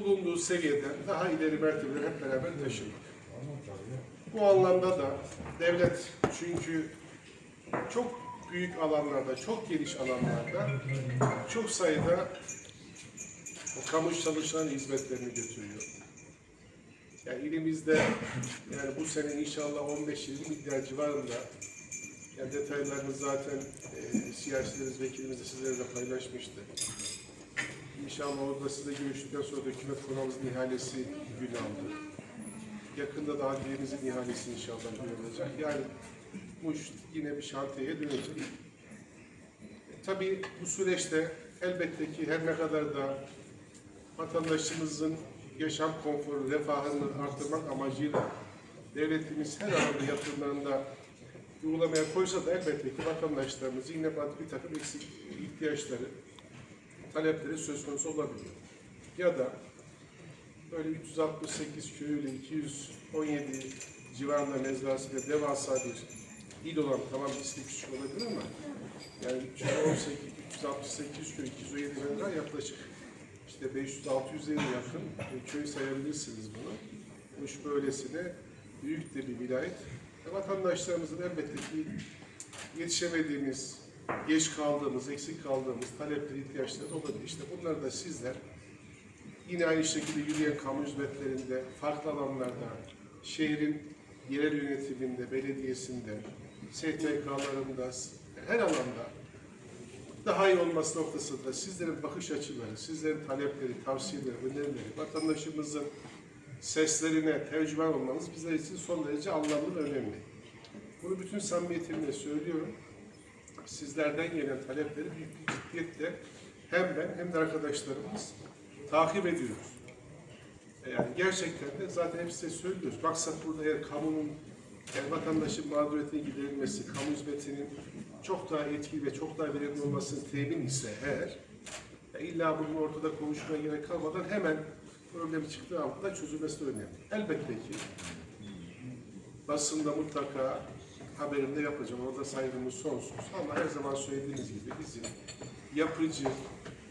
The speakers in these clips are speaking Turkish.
bulunduğu seviyeden daha ileri mertebeleri hep beraber taşımak. Bu anlamda da devlet çünkü çok büyük alanlarda, çok geniş alanlarda çok sayıda kamu çalışan hizmetlerini götürüyor. Yani ilimizde yani bu sene inşallah 15-20 milyar civarında yani detaylarını zaten e, siyasilerimiz, vekilimiz de sizlerle paylaşmıştı. İnşallah orada size görüştükten sonra da hükümet konağımızın ihalesi gün aldı. Yakında da adliyemizin ihalesi inşallah görülecek. Yani Muş yine bir şantiyeye dönecek. E, tabii bu süreçte elbette ki her ne kadar da vatandaşımızın yaşam konforu, refahını arttırmak amacıyla devletimiz her alanda yatırımlarında uygulamaya koysa da elbette ki vatandaşlarımız yine bir takım eksik ihtiyaçları, talepleri söz konusu olabiliyor. Ya da böyle 368 köyüyle 217 civarında mezrasıyla devasa bir il olan tamam ismi küçük olabilir ama yani 318, 368 köy, 217 mezra yaklaşık işte 500-600'e yakın köy sayabilirsiniz bunu. Muş böylesine büyük de bir vilayet. Vatandaşlarımızın elbette ki yetişemediğimiz, geç kaldığımız, eksik kaldığımız talepleri, ihtiyaçları olabilir. İşte bunları da sizler yine aynı şekilde yürüyen kamu hizmetlerinde, farklı alanlarda, şehrin yerel yönetiminde, belediyesinde, STK'larında, her alanda daha iyi olması noktasında sizlerin bakış açıları, sizlerin talepleri, tavsiyeleri, önerileri, vatandaşımızın seslerine tercüman olmanız bizler için son derece anlamlı ve önemli. Bunu bütün samimiyetimle söylüyorum. Sizlerden gelen talepleri büyük bir ciddiyetle hem ben hem de arkadaşlarımız takip ediyoruz. E, Yani gerçekten de zaten hep size söylüyoruz. Maksat burada eğer kamunun, yani vatandaşın mağduriyetinin giderilmesi, kamu hizmetinin çok daha etkili ve çok daha verimli olmasının temin ise eğer, e, illa bunun ortada konuşmaya gerek kalmadan hemen problem çıktığı anda çözülmesi de önemli. Elbette ki basında mutlaka haberinde yapacağım. Orada saygımız sonsuz. Ama her zaman söylediğimiz gibi bizim yapıcı,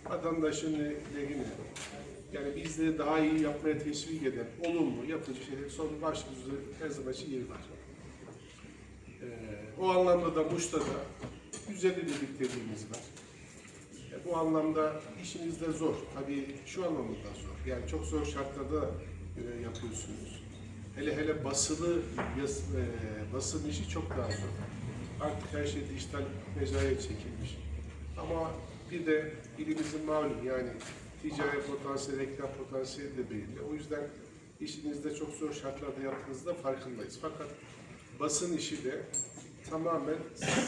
vatandaşın lehine, yani bizleri daha iyi yapmaya teşvik eden, olumlu, yapıcı şeyler son başımızda her zaman için yeri var. Ee, o anlamda da Muş'ta da güzel bir birlikteliğimiz var. E, bu anlamda işiniz de zor. Tabii şu anlamda da zor. Yani çok zor şartlarda görev yapıyorsunuz. Hele hele basılı yas, e, basın işi çok daha zor. Artık her şey dijital mecraya çekilmiş. Ama bir de ilimizin malum yani ticari potansiyeli, reklam potansiyeli de belli. O yüzden işinizde çok zor şartlarda yaptığınızda farkındayız. Fakat basın işi de tamamen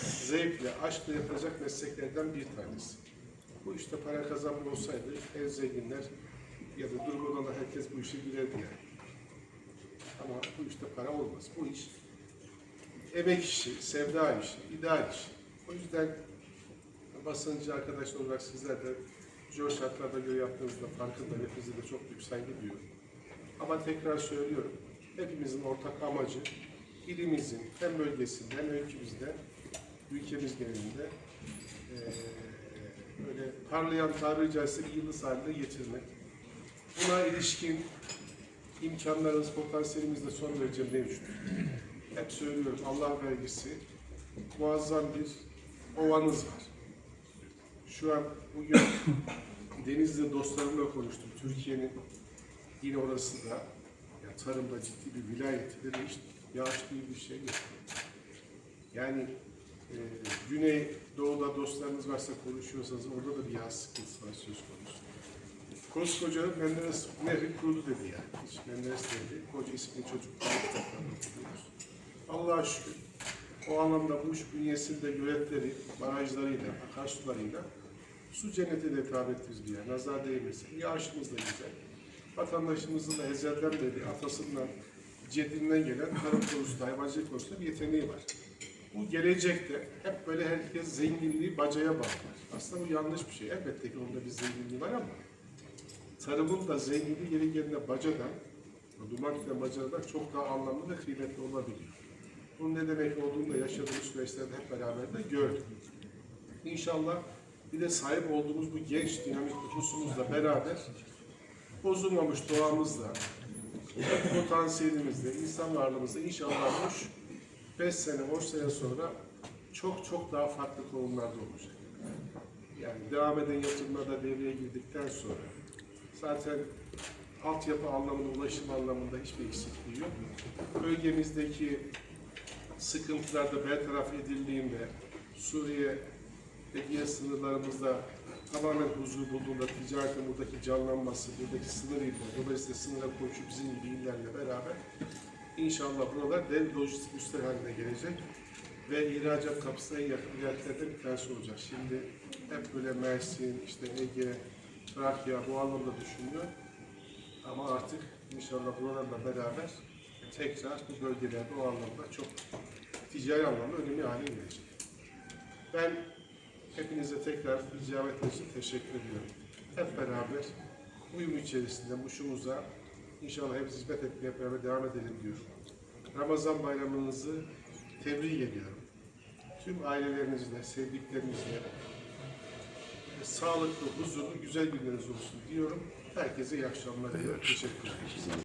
zevkle, aşkla yapılacak mesleklerden bir tanesi. Bu işte para kazanma olsaydı en zenginler ya da durumu olan herkes bu işe girerdi yani. Ama bu işte para olmaz. Bu iş emek işi, sevda işi, ideal işi. O yüzden basıncı arkadaş olarak sizler de zor şartlarda göre yaptığınızda farkında hepinize de çok büyük saygı duyuyorum. Ama tekrar söylüyorum, hepimizin ortak amacı ilimizin hem bölgesinde hem ülkemizde, ülkemiz genelinde eee böyle parlayan tabiri caizse bir yıldız haline getirmek. Buna ilişkin imkanlarımız, potansiyelimiz de son derece mevcut. Hep söylüyorum Allah vergisi muazzam bir ovanız var. Şu an bugün Denizli dostlarımla konuştum. Türkiye'nin yine orası da ya tarımda ciddi bir vilayeti de hiç yağış gibi bir şey yok. Yani e, Güney Doğu'da dostlarınız varsa konuşuyorsanız orada da bir yağ sıkıntısı var söz konusu. Koskoca Menderes Nehri kurudu dedi yani. Hiç Menderes Nehri, koca isimli çocuklar biliyoruz. Allah'a şükür. O anlamda Muş bünyesinde göletleri, barajlarıyla, akarsularıyla su cenneti de tabir ettiğimiz bir yer. Nazar değmesin. Yağışımız da güzel. Vatandaşımızın da ezelden beri atasından, ceddinden gelen tarım konusunda, hayvancılık konusunda bir yeteneği var. Bu gelecekte hep böyle herkes zenginliği bacaya bağlar. Aslında bu yanlış bir şey. Elbette ki onda bir zenginliği var ama tarımın da zenginliği yeri geldiğinde bacadan, duman ile bacadan çok daha anlamlı ve kıymetli olabiliyor. Bunun ne demek olduğunu da yaşadığımız süreçlerde hep beraber de gördük. İnşallah bir de sahip olduğumuz bu genç dinamik nüfusumuzla beraber bozulmamış doğamızla, potansiyelimizle, insan varlığımızla inşallah hoş 5 sene, 10 sene sonra çok çok daha farklı konumlarda olacak. Yani devam eden yatırımlarda devreye girdikten sonra zaten altyapı anlamında, ulaşım anlamında hiçbir eksikliği yok. Bölgemizdeki sıkıntılar da bertaraf edildiğinde Suriye diğer sınırlarımızda tamamen huzur bulduğunda ticaretin buradaki canlanması, buradaki sınır illeri, dolayısıyla sınıra komşu bizim gibi beraber inşallah buralar dev lojistik üsler haline gelecek ve ihracat kapısına yakın yerlerden bir tanesi olacak. Şimdi hep böyle Mersin, işte Ege, Trakya bu anlamda düşünüyor. Ama artık inşallah buralarla beraber tekrar bu bölgelerde o anlamda çok ticari anlamda önemli hale gelecek. Ben hepinize tekrar icabetiniz için teşekkür ediyorum. Hep beraber uyum içerisinde muşumuza inşallah hep hizmet etmeye beraber devam edelim diyorum. Ramazan bayramınızı tebrik ediyorum. Tüm ailelerinizle, sevdiklerinizle sağlıklı, huzurlu, güzel günleriniz olsun diyorum. Herkese iyi akşamlar diliyorum. Teşekkür ederim.